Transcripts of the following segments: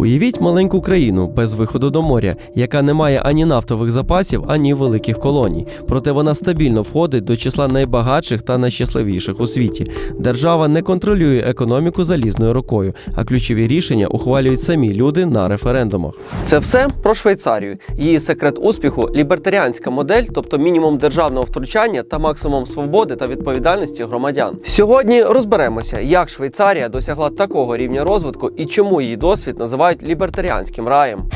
Уявіть маленьку країну без виходу до моря, яка не має ані нафтових запасів, ані великих колоній. Проте вона стабільно входить до числа найбагатших та найщасливіших у світі. Держава не контролює економіку залізною рукою, а ключові рішення ухвалюють самі люди на референдумах. Це все про Швейцарію. Її секрет успіху лібертаріанська модель, тобто мінімум державного втручання та максимум свободи та відповідальності громадян. Сьогодні розберемося, як Швейцарія досягла такого рівня розвитку і чому її досвід називають лібертаріанським раєм.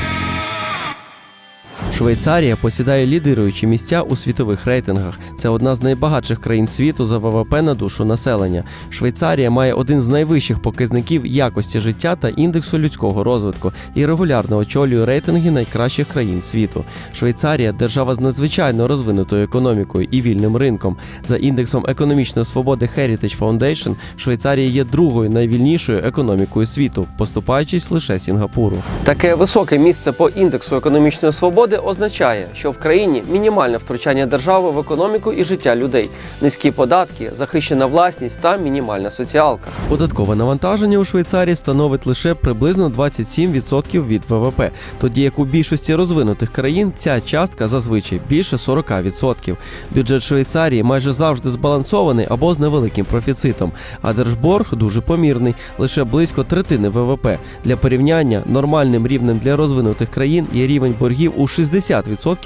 Швейцарія посідає лідируючі місця у світових рейтингах. Це одна з найбагатших країн світу за ВВП на душу населення. Швейцарія має один з найвищих показників якості життя та індексу людського розвитку і регулярно очолює рейтинги найкращих країн світу. Швейцарія держава з надзвичайно розвинутою економікою і вільним ринком. За індексом економічної свободи Heritage Foundation Швейцарія є другою найвільнішою економікою світу, поступаючись лише Сінгапуру. Таке високе місце по індексу економічної свободи означає, що в країні мінімальне втручання держави в економіку і життя людей, низькі податки, захищена власність та мінімальна соціалка. Податкове навантаження у Швейцарії становить лише приблизно 27% від ВВП, тоді як у більшості розвинутих країн ця частка зазвичай більше 40%. Бюджет Швейцарії майже завжди збалансований або з невеликим профіцитом, а держборг дуже помірний, лише близько третини ВВП. Для порівняння нормальним рівнем для розвинутих країн є рівень боргів у 60%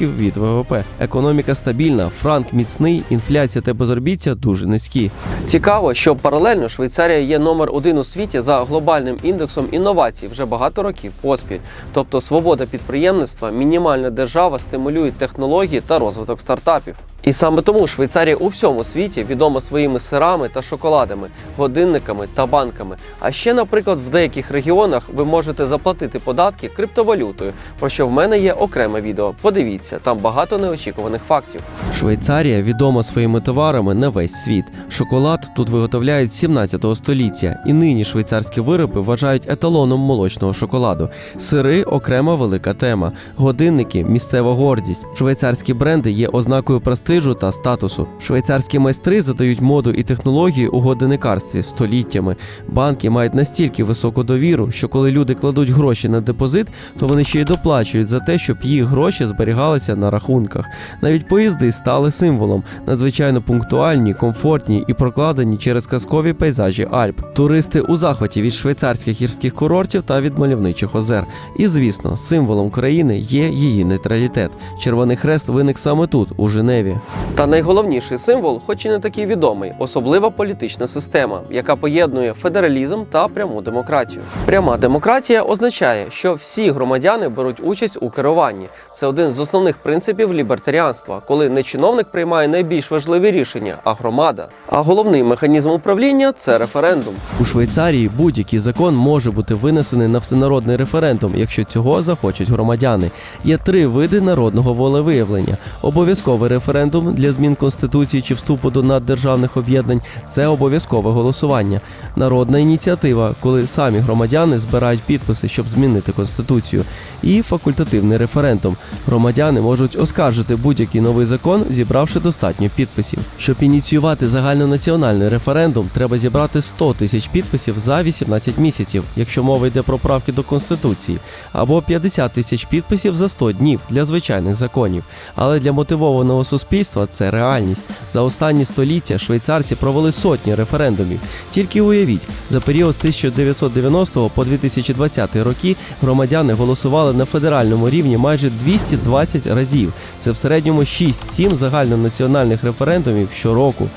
від ВВП. Економіка стабільна, франк міцний, інфляція та безробіття дуже низькі. Цікаво, що паралельно Швейцарія є номер один у світі за глобальним індексом інновацій вже багато років поспіль. Тобто свобода підприємництва, мінімальна держава стимулюють технології та розвиток стартапів. І саме тому Швейцарія у всьому світі відома своїми сирами та шоколадами, годинниками та банками. А ще, наприклад, в деяких регіонах ви можете заплатити податки криптовалютою, про що в мене є окреме відео. Подивіться, там багато неочікуваних фактів. Швейцарія відома своїми товарами на весь світ. Шоколад тут виготовляють з 17 століття, і нині швейцарські вироби вважають еталоном молочного шоколаду. Сири окрема велика тема. Годинники місцева гордість. Швейцарські бренди є ознакою престижу та статусу. Швейцарські майстри задають моду і технології у годинникарстві століттями. Банки мають настільки високу довіру, що коли люди кладуть гроші на депозит, то вони ще й доплачують за те, щоб їх гроші зберігалися на рахунках. Навіть поїзди стали символом, надзвичайно пунктуальні, комфортні і прокладені через казкові пейзажі Альп. Туристи у захваті від швейцарських гірських курортів та від мальовничих озер. І звісно, символом країни є її нейтралітет. Червоний хрест виник саме тут, у Женеві. Та найголовніший символ, хоч і не такий відомий, особлива політична система, яка поєднує федералізм та пряму демократію. Пряма демократія означає, що всі громадяни беруть участь у керуванні. Це один з основних принципів лібертаріанства, коли не чиновник приймає найбільш важливі рішення, а громада. А головний механізм управління це референдум. У Швейцарії будь-який закон може бути винесений на всенародний референдум, якщо цього захочуть громадяни. Є три види народного волевиявлення: обов'язковий референдум для змін конституції чи вступу до наддержавних об'єднань це обов'язкове голосування. Народна ініціатива, коли самі громадяни збирають підписи, щоб змінити конституцію, і факультативний референдум. Громадяни можуть оскаржити будь-який новий закон, зібравши достатньо підписів. Щоб ініціювати загальнонаціональний референдум, треба зібрати 100 тисяч підписів за 18 місяців, якщо мова йде про правки до конституції, або 50 тисяч підписів за 100 днів для звичайних законів. Але для мотивованого суспільства це реальність. За останні століття швейцарці провели сотні референдумів. Тільки уявіть, за період з 1990 по 2020 роки громадяни голосували на федеральному рівні майже 220 разів. Це в середньому 6-7 загальнонаціональних референдумів щороку.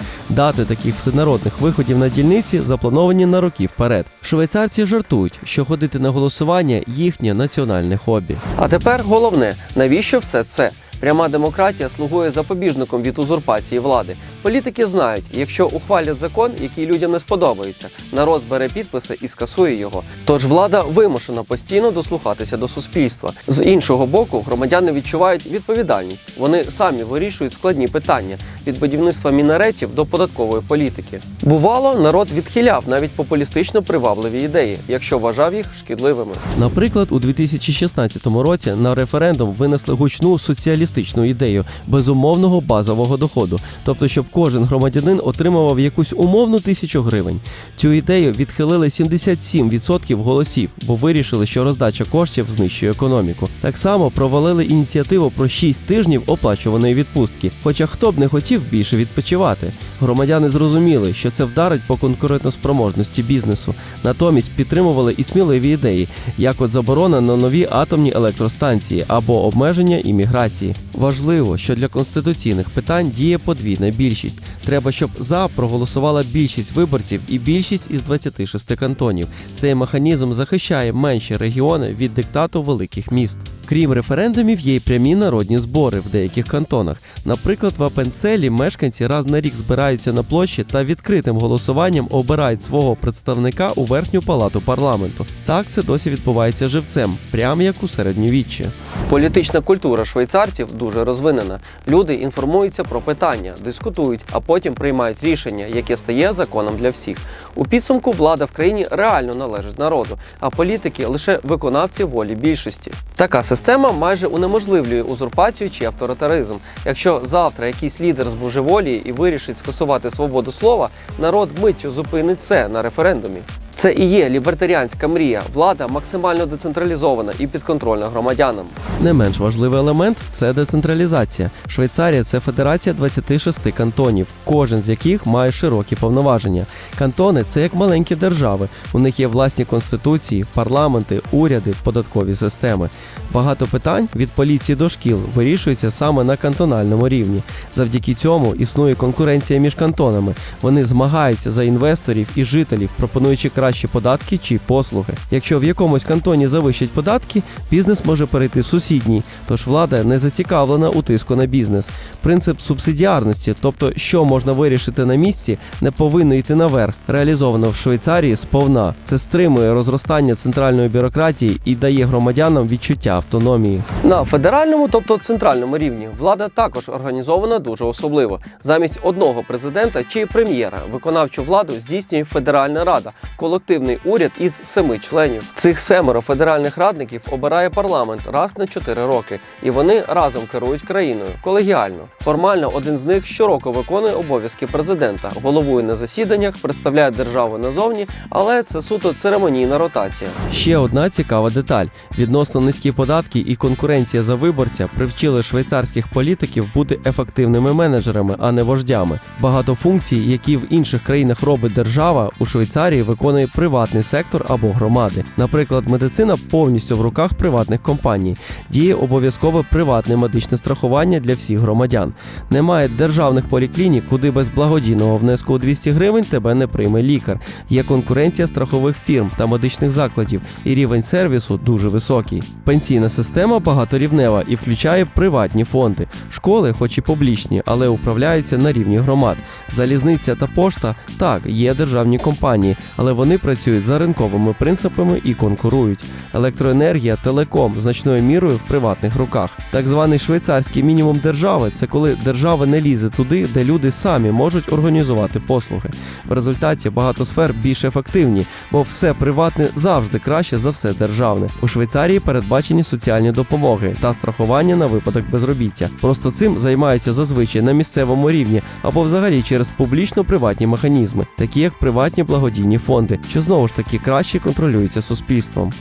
Дати таких всенародних виходів на дільниці заплановані на роки вперед. Швейцарці жартують, що ходити на голосування їхнє національне хобі. А тепер головне, навіщо все це? Пряма демократія слугує запобіжником від узурпації влади. Політики знають, якщо ухвалять закон, який людям не сподобається, народ збере підписи і скасує його. Тож влада вимушена постійно дослухатися до суспільства. З іншого боку, громадяни відчувають відповідальність. Вони самі вирішують складні питання від будівництва мінаретів до податкової політики. Бувало, народ відхиляв навіть популістично привабливі ідеї, якщо вважав їх шкідливими. Наприклад, у 2016 році на референдум винесли гучну соціалістичну соціалістичну ідею безумовного базового доходу, тобто щоб кожен громадянин отримував якусь умовну тисячу гривень. Цю ідею відхилили 77% голосів, бо вирішили, що роздача коштів знищує економіку. Так само провалили ініціативу про 6 тижнів оплачуваної відпустки. Хоча хто б не хотів більше відпочивати. Громадяни зрозуміли, що це вдарить по конкурентоспроможності бізнесу. Натомість підтримували і сміливі ідеї, як от заборона на нові атомні електростанції або обмеження імміграції. Важливо, що для конституційних питань діє подвійна більшість. Треба, щоб за проголосувала більшість виборців і більшість із 26 кантонів. Цей механізм захищає менші регіони від диктату великих міст. Крім референдумів, є й прямі народні збори в деяких кантонах. Наприклад, в Апенцелі мешканці раз на рік збираються на площі та відкритим голосуванням обирають свого представника у верхню палату парламенту. Так це досі відбувається живцем, прямо як у середньовіччі. Політична культура швейцарців дуже розвинена. Люди інформуються про питання, дискутують, а потім приймають рішення, яке стає законом для всіх. У підсумку влада в країні реально належить народу, а політики лише виконавці волі більшості. Така система майже унеможливлює узурпацію чи авторитаризм. Якщо завтра якийсь лідер збожеволіє і вирішить скасувати свободу слова, народ миттю зупинить це на референдумі. Це і є лібертаріанська мрія. Влада максимально децентралізована і підконтрольна громадянам. Не менш важливий елемент це децентралізація. Швейцарія це федерація 26 кантонів, кожен з яких має широкі повноваження. Кантони це як маленькі держави. У них є власні конституції, парламенти, уряди, податкові системи. Багато питань від поліції до шкіл вирішується саме на кантональному рівні. Завдяки цьому існує конкуренція між кантонами. Вони змагаються за інвесторів і жителів, пропонуючи кращі податки чи послуги. Якщо в якомусь кантоні завищать податки, бізнес може перейти в сусідній, тож влада не зацікавлена у тиску на бізнес. Принцип субсидіарності, тобто що можна вирішити на місці, не повинно йти наверх, реалізовано в Швейцарії сповна. Це стримує розростання центральної бюрократії і дає громадянам відчуття автономії. На федеральному, тобто центральному рівні, влада також організована дуже особливо. Замість одного президента чи прем'єра виконавчу владу здійснює Федеральна Рада, колективний уряд із семи членів. Цих семеро федеральних радників обирає парламент раз на чотири роки, і вони разом керують країною колегіально. Формально один з них щороку виконує обов'язки президента, головує на засіданнях, представляє державу назовні, але це суто церемонійна ротація. Ще одна цікава деталь: відносно низькі податки і конкуренція за виборця привчили швейцарських політиків бути ефективними менеджерами, а не вождями. Багато функцій, які в інших країнах робить держава, у Швейцарії виконує приватний сектор або громади. Наприклад, медицина повністю в руках приватних компаній. Діє обов'язкове приватне медичне страхування для всіх громадян. Немає державних поліклінік, куди без благодійного внеску у 200 гривень тебе не прийме лікар. Є конкуренція страхових фірм та медичних закладів, і рівень сервісу дуже високий. Пенсійна система багаторівнева і включає приватні фонди. Школи, хоч і публічні, але управляються на рівні громад. Залізниця та пошта так є державні компанії, але вони працюють за ринковими принципами і конкурують. Електроенергія, телеком значною мірою в приватних руках. Так званий швейцарський мінімум держави це коли держава не лізе туди, де люди самі можуть організувати послуги. В результаті багато сфер більш ефективні, бо все приватне завжди краще за все державне. У Швейцарії передбачені соціальні допомоги та страхування на випадок безробіття. Просто цим займаються зазвичай на місцевому рівні або взагалі через публічно-приватні механізми, такі як приватні благодійні фонди, що знову ж таки краще контролюється суспільством.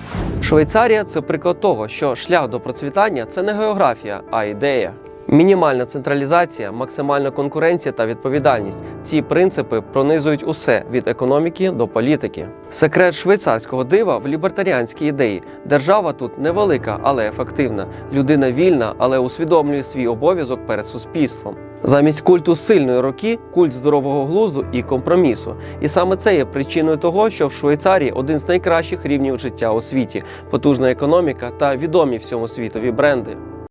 Швейцарія це приклад того, що шлях до процвітання це не географія, а ідея. Мінімальна централізація, максимальна конкуренція та відповідальність. Ці принципи пронизують усе від економіки до політики. Секрет швейцарського дива в лібертаріанській ідеї. Держава тут невелика, але ефективна. Людина вільна, але усвідомлює свій обов'язок перед суспільством. Замість культу сильної руки культ здорового глузду і компромісу. І саме це є причиною того, що в Швейцарії один з найкращих рівнів життя у світі, потужна економіка та відомі всьому світові бренди.